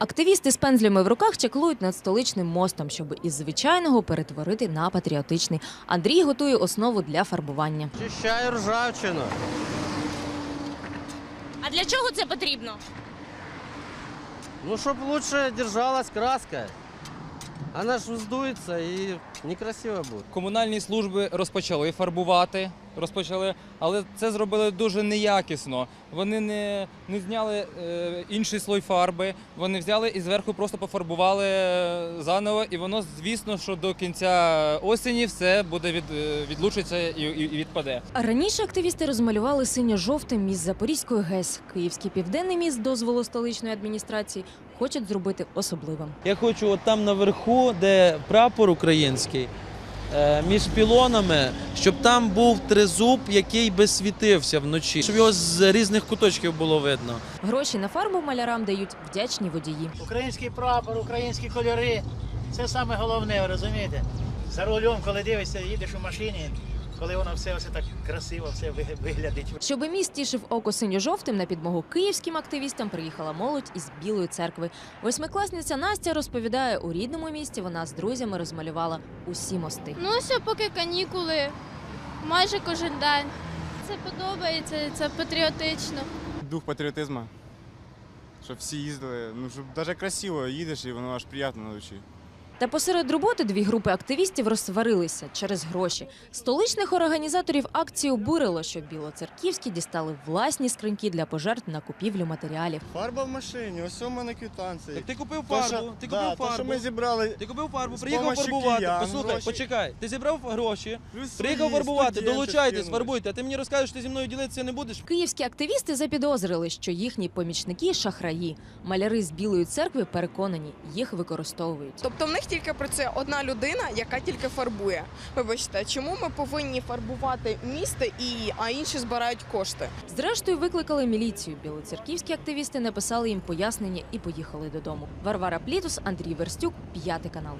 Активісти з пензлями в руках чаклують над столичним мостом, щоб із звичайного перетворити на патріотичний. Андрій готує основу для фарбування. Чищаю ржавчину. А для чого це потрібно? Ну, щоб краще держалась краска. Вона ж вздується и некрасиво будет. Комунальні служби розпочали фарбувати, розпочали, але це зробили дуже неякісно. Вони не, не зняли е, інший слой фарби, вони взяли і зверху просто пофарбували е, заново, і воно, звісно, що до кінця осені все буде від, е, відлучиться і, і, і відпаде. А Раніше активісти розмалювали синьо-жовтим міст Запорізької ГЕС. Київський південний міст дозволу столичної адміністрації хочуть зробити особливим. Я хочу от там наверху, де прапор український, е, між пілонами, щоб там був тризуб, який би світився вночі, щоб його з різних куточків було видно. Гроші на фарбу малярам дають вдячні водії. Український прапор, українські кольори це саме головне, розумієте? За рулем, коли дивишся, їдеш у машині, коли воно все, все так красиво, все виглядить. Щоби міст тішив око синьо-жовтим, на підмогу київським активістам приїхала молодь із Білої церкви. Восьмикласниця Настя розповідає, у рідному місті вона з друзями розмалювала усі мости. Ну, ось поки канікули, майже кожен день. Це подобається, це патріотично. дух патріотизму. Щоб всі їздили, ну щоб навіть красиво їдеш і воно аж приємно на душі. Та посеред роботи дві групи активістів розсварилися через гроші. Столичних організаторів акції обурило, що білоцерківські дістали власні скриньки для пожертв на купівлю матеріалів. Фарба в машині, ось у мене квитанція. Так ти купив фарбу, що- ти да, купив то, що ми зібрали. Ти купив фарбу, приїхав фарбувати. киян, Послухай, гроші. почекай. Ти зібрав гроші, плюс приїхав свої фарбувати, долучайтесь, фарбуйте. А ти мені розкажеш, ти зі мною ділитися не будеш. Київські активісти запідозрили, що їхні помічники шахраї. Маляри з Білої церкви переконані, їх використовують. Тобто в них тільки працює одна людина, яка тільки фарбує. Вибачте, чому ми повинні фарбувати місто і а інші збирають кошти? Зрештою, викликали міліцію. Білоцерківські активісти написали їм пояснення і поїхали додому. Варвара Плітус, Андрій Верстюк, п'ятий канал.